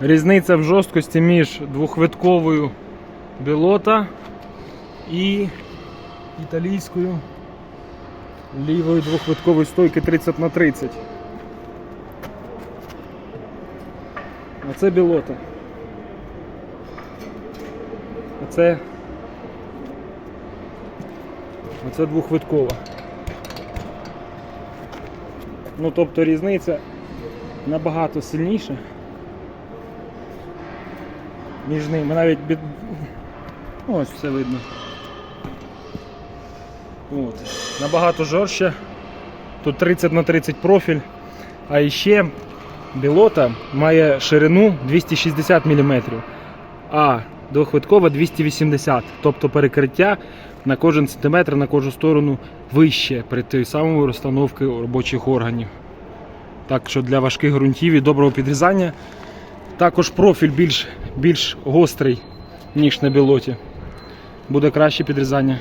Різниця в жорсткості між двохвитковою білота і італійською лівою двохвиткової стойки 30 на 30. Оце білота. Оце. Оце двохвиткова. Ну тобто різниця набагато сильніша. Між ними навіть від... Ось все видно. От. Набагато жорстче. Тут 30 на 30 профіль. А ще білота має ширину 260 мм, а двохвиткова 280 Тобто перекриття на кожен сантиметр, на кожну сторону вище при тій самій розстановці робочих органів. Так що для важких ґрунтів і доброго підрізання також профіль більш, більш гострий, ніж на білоті. Буде краще підрізання.